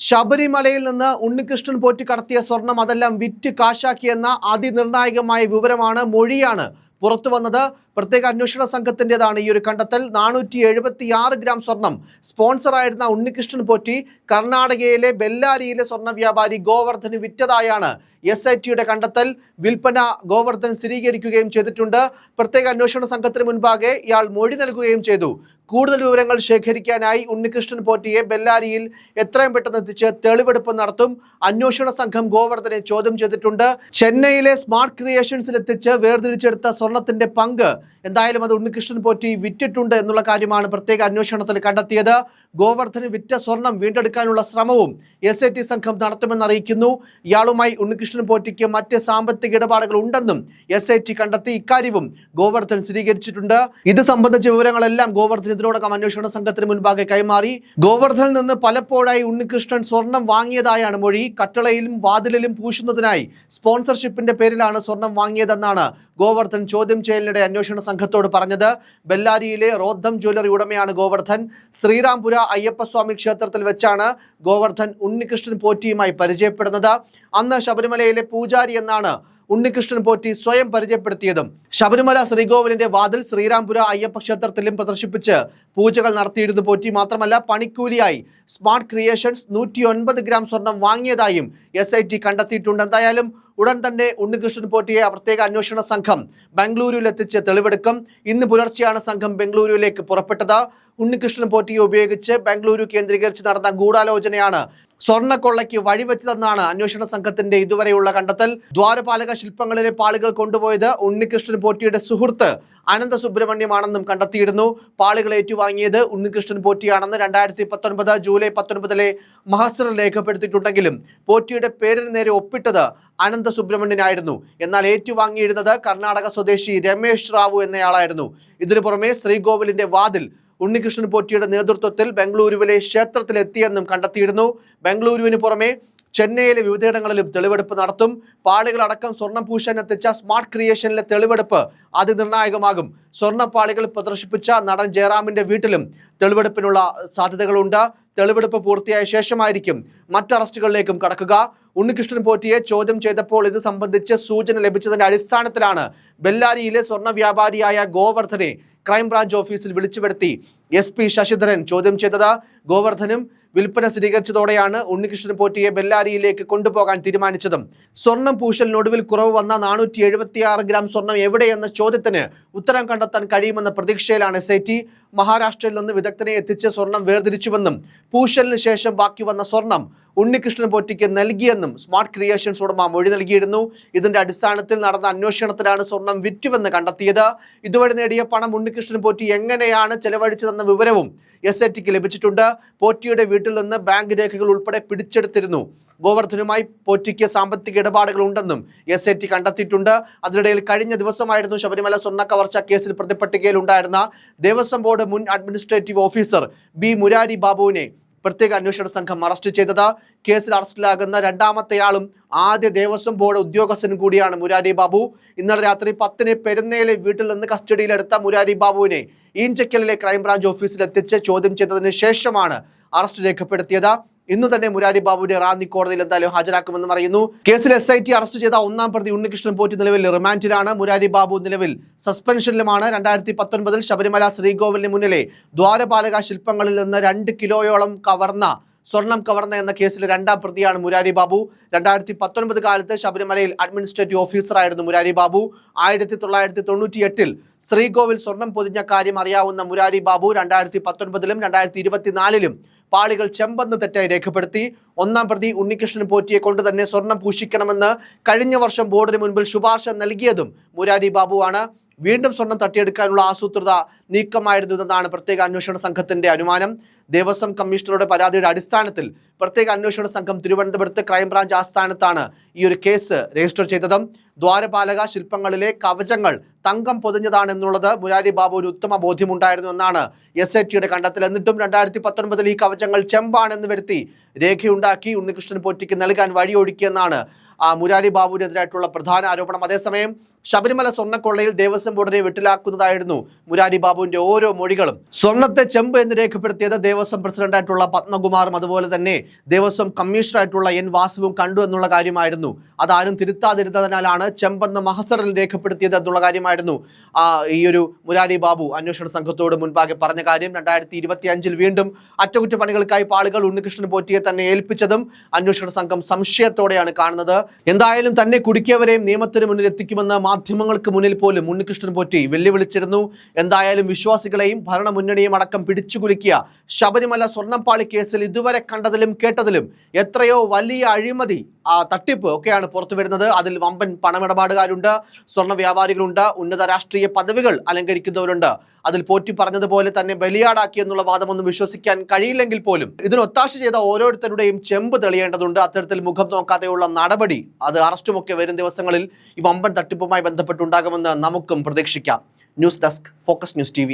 ശബരിമലയിൽ നിന്ന് ഉണ്ണികൃഷ്ണൻ പോറ്റി കടത്തിയ സ്വർണം അതെല്ലാം വിറ്റ് കാശാക്കിയെന്ന അതിനിർണായകമായ വിവരമാണ് മൊഴിയാണ് പുറത്തു വന്നത്. പ്രത്യേക അന്വേഷണ സംഘത്തിന്റെതാണ് ഈ ഒരു കണ്ടെത്തൽ. നാനൂറ്റി എഴുപത്തി ആറ് ഗ്രാം സ്വർണം സ്പോൺസറായിരുന്ന ഉണ്ണികൃഷ്ണൻ പോറ്റി കർണാടകയിലെ ബെല്ലാരിയിലെ സ്വർണ വ്യാപാരി ഗോവർദ്ധന് വിറ്റതായാണ് എസ് ഐ ടിയുടെ കണ്ടെത്തൽ. വിൽപ്പന ഗോവർദ്ധൻ സ്ഥിരീകരിക്കുകയും ചെയ്തിട്ടുണ്ട്. പ്രത്യേക അന്വേഷണ സംഘത്തിന് മുൻപാകെ ഇയാൾ മൊഴി നൽകുകയും ചെയ്തു. കൂടുതൽ വിവരങ്ങൾ ശേഖരിക്കാനായി ഉണ്ണികൃഷ്ണൻ പോറ്റിയെ ബെല്ലാരിയിൽ എത്രയും പെട്ടെന്ന് എത്തിച്ച് തെളിവെടുപ്പ് നടത്തും. അന്വേഷണ സംഘം ഗോവർദ്ധനെ ചോദ്യം ചെയ്തിട്ടുണ്ട്. ചെന്നൈയിലെ സ്മാർട്ട് ക്രിയേഷൻസിൽ എത്തിച്ച് വേർതിരിച്ചെടുത്ത സ്വർണത്തിന്റെ പങ്ക്. എന്തായാലും അത് ഉണ്ണികൃഷ്ണൻ പോറ്റി വിറ്റിട്ടുണ്ട് എന്നുള്ള കാര്യമാണ് പ്രത്യേക അന്വേഷണത്തിൽ കണ്ടെത്തിയത്. ഗോവർദ്ധന് വിറ്റ സ്വർണം വീണ്ടെടുക്കാനുള്ള ശ്രമവും എസ് ഐ ടി സംഘം ഇയാളുമായി ഉണ്ണികൃഷ്ണൻ പോറ്റിക്ക് മറ്റ് സാമ്പത്തിക ഇടപാടുകൾ ഉണ്ടെന്നും എസ് ഐ ടി കണ്ടെത്തി. ഇക്കാര്യവും ഗോവർദ്ധൻ സ്ഥിരീകരിച്ചിട്ടുണ്ട്. ഇത് സംബന്ധിച്ച വിവരങ്ങളെല്ലാം ഗോവർദ്ധൻ ഇതിനോടകം അന്വേഷണ സംഘത്തിന് മുൻപാകെ കൈമാറി. ഗോവർദ്ധനിൽ നിന്ന് പലപ്പോഴായി ഉണ്ണികൃഷ്ണൻ സ്വർണം വാങ്ങിയതായാണ് മൊഴി. കട്ടളയിലും വാതിലിലും പൂശുന്നതിനായി സ്പോൺസർഷിപ്പിന്റെ പേരിലാണ് സ്വർണം വാങ്ങിയതെന്നാണ് ഗോവർദ്ധൻ ചോദ്യം ചെയ്യലിനിടെ അന്വേഷണ സംഘത്തോട് പറഞ്ഞത്. ബെല്ലാരിയിലെ റോദ്ധം ജ്വല്ലറി ഉടമയാണ് ഗോവർദ്ധൻ. ശ്രീരാംപുര അയ്യപ്പസ്വാമി ക്ഷേത്രത്തിൽ വെച്ചാണ് ഗോവർദ്ധൻ ഉണ്ണികൃഷ്ണൻ പോറ്റിയുമായി പരിചയപ്പെടുന്നത്. അന്ന് ശബരിമലയിലെ പൂജാരി എന്നാണ് ഉണ്ണികൃഷ്ണൻ പോറ്റി സ്വയം പരിചയപ്പെടുത്തിയതും ശബരിമല ശ്രീകോവിലിന്റെ വാതിൽ ശ്രീരാംപുര അയ്യപ്പ ക്ഷേത്രത്തിലും പ്രദർശിപ്പിച്ച് പൂജകൾ നടത്തിയിരുന്നു പോറ്റി മാത്രമല്ല പണിക്കൂലിയായി സ്മാർട്ട് ക്രിയേഷൻസ് നൂറ്റി ഗ്രാം സ്വർണം വാങ്ങിയതായും എസ് ഐ ടി കണ്ടെത്തിയിട്ടുണ്ട്. എന്തായാലും ഉടൻ തന്നെ ഉണ്ണികൃഷ്ണൻ പോറ്റിയെ പ്രത്യേക അന്വേഷണ സംഘം ബംഗളൂരുവിൽ എത്തിച്ച് തെളിവെടുക്കും. ഇന്ന് പുലർച്ചെയാണ് സംഘം ബംഗളൂരുവിലേക്ക് പുറപ്പെട്ടത്. ഉണ്ണികൃഷ്ണൻ പോറ്റിയെ ഉപയോഗിച്ച് ബംഗളൂരു കേന്ദ്രീകരിച്ച് നടന്ന ഗൂഢാലോചനയാണ് സ്വർണക്കൊള്ളയ്ക്ക് വഴിവെച്ചതെന്നാണ് അന്വേഷണ സംഘത്തിന്റെ ഇതുവരെയുള്ള കണ്ടെത്തൽ. ദ്വാരപാലക ശില്പങ്ങളിലെ പാളികൾ കൊണ്ടുപോയത് ഉണ്ണികൃഷ്ണൻ പോറ്റിയുടെ സുഹൃത്ത് അനന്ത സുബ്രഹ്മണ്യമാണെന്നും കണ്ടെത്തിയിരുന്നു. പാളികൾ ഏറ്റുവാങ്ങിയത് ഉണ്ണികൃഷ്ണൻ പോറ്റിയാണെന്ന് രണ്ടായിരത്തി പത്തൊൻപത് ജൂലൈ പത്തൊൻപതിലെ മഹസറിൽ രേഖപ്പെടുത്തിയിട്ടുണ്ടെങ്കിലും പോറ്റിയുടെ പേരിന് നേരെ ഒപ്പിട്ടത് അനന്ത സുബ്രഹ്മണ്യനായിരുന്നു എന്നാൽ ഏറ്റുവാങ്ങിയിരുന്നത് കർണാടക സ്വദേശി രമേശ് റാവു എന്നയാളായിരുന്നു. ഇതിനു പുറമെ ശ്രീകോവിലിന്റെ വാതിൽ ഉണ്ണികൃഷ്ണൻ പോറ്റിയുടെ നേതൃത്വത്തിൽ ബംഗളൂരുവിലെ ക്ഷേത്രത്തിലെത്തിയെന്നും കണ്ടെത്തിയിരുന്നു. ബംഗളൂരുവിന് പുറമെ ചെന്നൈയിലെ വിവിധയിടങ്ങളിലും തെളിവെടുപ്പ് നടത്തും. പാളികളടക്കം സ്വർണം എത്തിച്ച സ്മാർട്ട് ക്രിയേഷനിലെ തെളിവെടുപ്പ് അതിനിർണായകമാകും. സ്വർണപ്പാളികൾ പ്രദർശിപ്പിച്ച നടൻ ജയറാമിന്റെ വീട്ടിലും തെളിവെടുപ്പിനുള്ള സാധ്യതകളുണ്ട്. തെളിവെടുപ്പ് പൂർത്തിയായ ശേഷമായിരിക്കും മറ്റ് അറസ്റ്റുകളിലേക്കും കടക്കുക. ഉണ്ണികൃഷ്ണൻ പോറ്റിയെ ചോദ്യം ചെയ്തപ്പോൾ ഇത് സംബന്ധിച്ച് സൂചന ലഭിച്ചതിന്റെ അടിസ്ഥാനത്തിലാണ് ബെല്ലാരിയിലെ സ്വർണ വ്യാപാരിയായ ഗോവർദ്ധനെ ക്രൈംബ്രാഞ്ച് ഓഫീസിൽ വിളിച്ചു വരുത്തി എസ് പി ശശിധരൻ ചോദ്യം ചെയ്തത്. ഗോവർദ്ധനും വിൽപ്പന സ്ഥിരീകരിച്ചതോടെയാണ് ഉണ്ണികൃഷ്ണൻ പോറ്റിയെ ബെല്ലാരിയിലേക്ക് കൊണ്ടുപോകാൻ തീരുമാനിച്ചതും. സ്വർണം പൂശലിനൊടുവിൽ കുറവ് വന്ന നാനൂറ്റി ഗ്രാം സ്വർണം എവിടെയെന്ന ചോദ്യത്തിന് ഉത്തരം കണ്ടെത്താൻ കഴിയുമെന്ന പ്രതീക്ഷയിലാണ് ടി മഹാരാഷ്ട്രയിൽ നിന്ന് വിദഗ്ധനെ എത്തിച്ച് സ്വർണം വേർതിരിച്ചുവെന്നും പൂശലിന് ശേഷം ബാക്കി വന്ന സ്വർണം ഉണ്ണികൃഷ്ണൻ പോറ്റിക്ക് നൽകിയെന്നും സ്മാർട്ട് ക്രിയേഷൻസ് ഉടമ മൊഴി നൽകിയിരുന്നു. ഇതിന്റെ അടിസ്ഥാനത്തിൽ നടന്ന അന്വേഷണത്തിലാണ് സ്വർണം വിറ്റുവെന്ന് കണ്ടെത്തിയത്. ഇതുവഴി നേടിയ പണം ഉണ്ണികൃഷ്ണൻ പോറ്റി എങ്ങനെയാണ് ചെലവഴിച്ചതെന്ന വിവരവും എസ് ഐ ലഭിച്ചിട്ടുണ്ട്. പോറ്റിയുടെ വീട്ടിൽ നിന്ന് ബാങ്ക് രേഖകൾ ഉൾപ്പെടെ പിടിച്ചെടുത്തിരുന്നു. ഗോവർദ്ധനുമായി പോറ്റിക്ക് സാമ്പത്തിക ഇടപാടുകൾ ഉണ്ടെന്നും എസ് ഐ ടി കണ്ടെത്തിയിട്ടുണ്ട്. അതിനിടയിൽ കഴിഞ്ഞ ദിവസമായിരുന്നു ശബരിമല സ്വർണ കവർച്ച കേസിൽ പ്രതിപട്ടികയിൽ ഉണ്ടായിരുന്ന ദേവസ്വം ബോർഡ് മുൻ അഡ്മിനിസ്ട്രേറ്റീവ് ഓഫീസർ ബി മുരാരി ബാബുവിനെ പ്രത്യേക അന്വേഷണ സംഘം അറസ്റ്റ് ചെയ്തത്. കേസിൽ അറസ്റ്റിലാകുന്ന രണ്ടാമത്തെയാളും ആദ്യ ദേവസ്വം ബോർഡ് ഉദ്യോഗസ്ഥൻ കൂടിയാണ് മുരാരി ബാബു. ഇന്നലെ രാത്രി പത്തിന് പെരുന്നയിലെ വീട്ടിൽ നിന്ന് കസ്റ്റഡിയിലെടുത്ത മുരാരി ബാബുവിനെ ഈഞ്ചക്കലിലെ ക്രൈംബ്രാഞ്ച് ഓഫീസിൽ എത്തിച്ച് ചോദ്യം ചെയ്തതിന് ശേഷമാണ് അറസ്റ്റ് രേഖപ്പെടുത്തിയത്. ഇന്നു തന്നെ മുരാരി ബാബുവിനെ റാന്നി കോടതിയിൽ എന്തായാലും ഹാജരാക്കുമെന്നും പറയുന്നു. കേസിൽ എസ് ഐ ടി അറസ്റ്റ് ചെയ്ത ഒന്നാം പ്രതി ഉണ്ണികൃഷ്ണൻ പോറ്റി നിലവിൽ റിമാൻഡിലാണ്. മുരാരി ബാബു നിലവിൽ സസ്പെൻഷനിലുമാണ്. രണ്ടായിരത്തി പത്തൊൻപതിൽ ശബരിമല ശ്രീകോവിലിന് മുന്നിലെ ദ്വാരപാലക ശില്പങ്ങളിൽ നിന്ന് രണ്ട് കിലോയോളം കവർന്ന സ്വർണം കവർന്ന എന്ന കേസിൽ രണ്ടാം പ്രതിയാണ് മുരാരി ബാബു. രണ്ടായിരത്തി പത്തൊൻപത് കാലത്ത് ശബരിമലയിൽ അഡ്മിനിസ്ട്രേറ്റീവ് ഓഫീസറായിരുന്നു മുരാരി ബാബു. ആയിരത്തി തൊള്ളായിരത്തി തൊണ്ണൂറ്റി എട്ടിൽ ശ്രീകോവിൽ സ്വർണം പൊതിഞ്ഞ കാര്യം അറിയാവുന്ന മുരാരി ബാബു രണ്ടായിരത്തി പത്തൊൻപതിലും രണ്ടായിരത്തി ഇരുപത്തിനാലിലും പാളികൾ ചെമ്പെന്ന് തെറ്റായി രേഖപ്പെടുത്തി. ഒന്നാം പ്രതി ഉണ്ണികൃഷ്ണൻ പോറ്റിയെ കൊണ്ട് തന്നെ സ്വർണം പൂഷിക്കണമെന്ന് കഴിഞ്ഞ വർഷം ബോർഡിന് മുൻപിൽ ശുപാർശ നൽകിയതും മുരാരി ബാബുവാണ്. വീണ്ടും സ്വർണം തട്ടിയെടുക്കാനുള്ള ആസൂത്രിത നീക്കമായിരുന്നു എന്നാണ് പ്രത്യേക അന്വേഷണ സംഘത്തിന്റെ അനുമാനം. ദേവസ്വം കമ്മീഷണറുടെ പരാതിയുടെ അടിസ്ഥാനത്തിൽ പ്രത്യേക അന്വേഷണ സംഘം തിരുവനന്തപുരത്ത് ക്രൈംബ്രാഞ്ച് ആസ്ഥാനത്താണ് ഈ ഒരു കേസ് രജിസ്റ്റർ ചെയ്തത്. ദ്വാരപാലക ശില്പങ്ങളിലെ കവചങ്ങൾ തങ്കം പൊതിഞ്ഞതാണെന്നുള്ളത് മുരാരി ബാബു ഒരു ഉത്തമ ബോധ്യമുണ്ടായിരുന്നു എന്നാണ് എസ് ഐ ടിയുടെ കണ്ടെത്തൽ. എന്നിട്ടും രണ്ടായിരത്തി പത്തൊൻപതിൽ ഈ കവചങ്ങൾ ചെമ്പാണെന്ന് വരുത്തി രേഖയുണ്ടാക്കി ഉണ്ണികൃഷ്ണൻ പോറ്റിക്ക് നൽകാൻ വഴിയൊഴുക്കിയെന്നാണ് മുരാരി ബാബുവിനെതിരായിട്ടുള്ള പ്രധാന ആരോപണം. അതേസമയം ശബരിമല സ്വർണക്കൊള്ളയിൽ ദേവസ്വം ബോർഡിനെ വെട്ടിലാക്കുന്നതായിരുന്നു മുരാരി ബാബുവിന്റെ ഓരോ മൊഴികളും. സ്വർണത്തെ ചെമ്പ് എന്ന് രേഖപ്പെടുത്തിയത് ദേവസ്വം പ്രസിഡന്റായിട്ടുള്ള പത്മകുമാറും അതുപോലെ തന്നെ ദേവസ്വം കമ്മീഷണറായിട്ടുള്ള എൻ വാസുവും കണ്ടു എന്നുള്ള കാര്യമായിരുന്നു. അതാരും തിരുത്താതിരുന്നതിനാലാണ് ചെമ്പെന്ന് മഹസറിൽ രേഖപ്പെടുത്തിയത് എന്നുള്ള കാര്യമായിരുന്നു. ആ ഈ ഒരു മുരാരി ബാബു അന്വേഷണ സംഘത്തോട് മുൻപാകെ പറഞ്ഞ കാര്യം രണ്ടായിരത്തി ഇരുപത്തി അഞ്ചിൽ വീണ്ടും അറ്റകുറ്റപ്പണികൾക്കായി പാളുകൾ ഉണ്ണികൃഷ്ണൻ പോറ്റിയെ തന്നെ ഏൽപ്പിച്ചതും അന്വേഷണ സംഘം സംശയത്തോടെയാണ് കാണുന്നത്. എന്തായാലും തന്നെ കുടുക്കിയവരെയും നിയമത്തിന് മുന്നിൽ എത്തിക്കുമെന്ന് മാധ്യമങ്ങൾക്ക് മുന്നിൽ പോലും ഉണ്ണികൃഷ്ണൻ പോറ്റി വെല്ലുവിളിച്ചിരുന്നു. എന്തായാലും വിശ്വാസികളെയും ഭരണമുന്നണിയും അടക്കം പിടിച്ചുകുലുക്കിയ ശബരിമല സ്വർണപ്പാളി കേസിൽ ഇതുവരെ കണ്ടതിലും കേട്ടതിലും എത്രയോ വലിയ അഴിമതി തട്ടിപ്പ് ഒക്കെയാണ് പുറത്തു വരുന്നത്. അതിൽ വമ്പൻ പണമിടപാടുകാരുണ്ട് സ്വർണ വ്യാപാരികളുണ്ട് ഉന്നത രാഷ്ട്രീയ പദവികൾ അലങ്കരിക്കുന്നവരുണ്ട്. അതിൽ പോറ്റി പറഞ്ഞതുപോലെ തന്നെ ബലിയാടാക്കി എന്നുള്ള വാദമൊന്നും വിശ്വസിക്കാൻ കഴിയില്ലെങ്കിൽ പോലും ഇതിനൊത്താശ ചെയ്ത ഓരോരുത്തരുടെയും ചെമ്പ് തെളിയേണ്ടതുണ്ട്. അത്തരത്തിൽ മുഖം നോക്കാതെയുള്ള നടപടി അത് അറസ്റ്റുമൊക്കെ വരും ദിവസങ്ങളിൽ ഈ വമ്പൻ തട്ടിപ്പുമായി ബന്ധപ്പെട്ടുണ്ടാകുമെന്ന് നമുക്കും പ്രതീക്ഷിക്കാം. News desk Focus News T